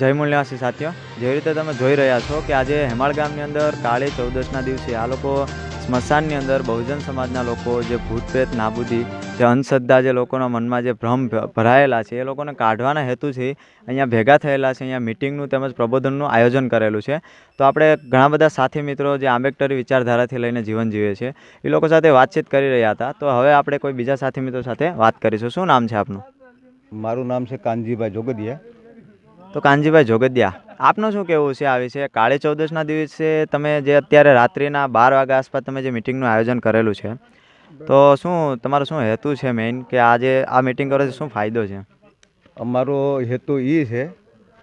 જય મૂલ્યવાસી સાથીઓ, જેવી રીતે તમે જોઈ રહ્યા છો કે આજે હેમાળ ગામની અંદર કાળી ચૌદશના દિવસે આ લોકો સ્મશાનની અંદર બહુજન સમાજના લોકો જે ભૂત પ્રેત નાબૂદી, જે અંધશ્રદ્ધા, જે લોકોના મનમાં જે ભ્રમ ભરાયેલા છે, એ લોકોને કાઢવાના હેતુથી અહીંયા ભેગા થયેલા છે, અહીંયા મિટિંગનું તેમજ પ્રબોધનનું આયોજન કરેલું છે. તો આપણે ઘણા બધા સાથી મિત્રો જે આંબેડકરી વિચારધારાથી લઈને જીવન જીવે છે, એ લોકો સાથે વાતચીત કરી રહ્યા હતા. તો હવે આપણે કોઈ બીજા સાથી મિત્રો સાથે વાત કરીશું. શું નામ છે આપનું? મારું નામ છે કાનજીભાઈ જોગદિયા. તો કાનજીભાઈ જોગદિયા, આપનું શું કહેવું છે આ વિશે? કાળી ચૌદશના દિવસે તમે જે અત્યારે રાત્રિના બાર વાગ્યા આસપાસ તમે જે મિટિંગનું આયોજન કરેલું છે, તો શું તમારો શું હેતુ છે મેઇન કે આજે આ મિટિંગ કરવાથી શું ફાયદો છે? અમારો હેતુ એ છે,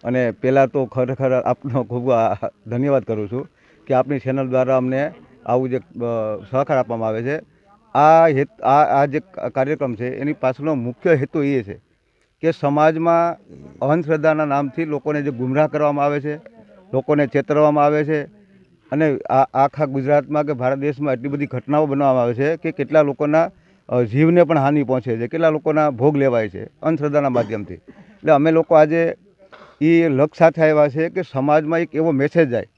અને પહેલાં તો ખરેખર આપનો ખૂબ ધન્યવાદ કરું છું કે આપની ચેનલ દ્વારા અમને આવું જે સહકાર આપવામાં આવે છે. આ હેત, આ આ જે કાર્યક્રમ છે, એની પાછળનો મુખ્ય હેતુ એ છે. કે સમાજમાં અંધશ્રદ્ધાના નામથી લોકોને જે ગુમરાહ કરવામાં આવે છે, લોકોને ચેતરવામાં આવે છે, અને આ આખા ગુજરાતમાં કે ભારત દેશમાં એટલી બધી ઘટનાઓ બનાવવામાં આવે છે કે કેટલા લોકોના જીવને પણ હાનિ પહોંચે છે, કેટલા લોકોના ભોગ લેવાય છે અંધશ્રદ્ધાના માધ્યમથી. એટલે અમે લોકો આજે એ લક્ષ્ય સાથે આવ્યા છે કે સમાજમાં એક એવો મેસેજ જાય,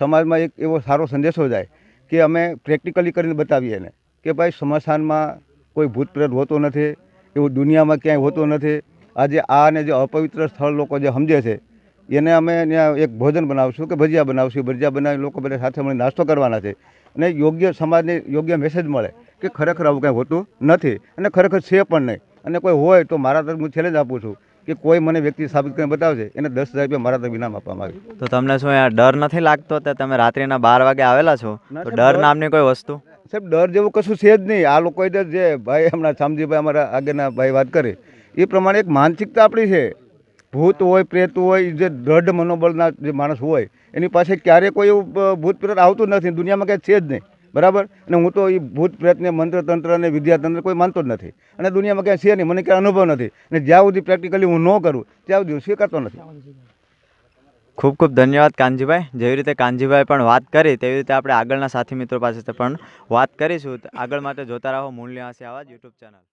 સમાજમાં એક એવો સારો સંદેશો જાય કે અમે પ્રેક્ટિકલી કરીને બતાવીએ એને કે ભાઈ સ્મશાનમાં કોઈ ભૂત પ્રેત હોતો નથી, એવું દુનિયામાં ક્યાંય હોતો નથી આજે આને જે અપવિત્ર સ્થળ લોકો જે સમજે છે એને અમે ત્યાં એક ભોજન બનાવશું કે ભજીયા બનાવશું. ભજીયા બનાવી લોકો બધા સાથે મળીને નાસ્તો કરવાના છે. અને યોગ્ય સમાજને યોગ્ય મેસેજ મળે કે ખરેખર આવું કંઈ હોતું નથી અને ખરેખર છે પણ નહીં. અને કોઈ હોય તો મારા તરફ હું છેલ્લે જ આપું છું કે કોઈ મને વ્યક્તિ સાબિત કરીને બતાવશે એને દસ હજાર રૂપિયા મારા તરફ ઇનામ આપવામાં આવે તો તમને શું અહીંયા ડર નથી લાગતો કે તમે રાત્રિના બાર વાગે આવેલા છો? તો ડર ડર- નામની કોઈ વસ્તુ? સાહેબ ડર જેવું કશું છે જ નહીં. આ લોકોએ જે ભાઈ હમણાં શામજીભાઈ અમારા આગળના ભાઈ વાત કરે. એ પ્રમાણે એક માનસિકતા આપણી છે. ભૂત હોય, પ્રેત હોય, જે દ્રઢ મનોબળના જે માણસ હોય, એની પાસે ક્યારેય કોઈ એવું ભૂત પ્રેત આવતું નથી. દુનિયામાં ક્યાંય છે જ નહીં. બરાબર? અને હું તો એ ભૂત પ્રેતને, મંત્રતંત્ર અને વિદ્યાતંત્ર કોઈ માનતો જ નથી. અને દુનિયામાં ક્યાંય છે નહીં. મને ક્યાંય અનુભવ નથી. અને જ્યાં સુધી પ્રેક્ટિકલી હું ન કરું, ત્યાં સુધી સ્વીકારતો નથી. ખૂબ ખૂબ ધન્યવાદ કાનજીભાઈ. જેવી રીતે કાનજીભાઈ પણ વાત કરી, તેવી રીતે આપણે આગળના સાથી મિત્રો પાસે પણ વાત કરીશું. આગળ માટે જોતા રહો. મૂલ્ય આવા યુટ્યુબ ચેનલ.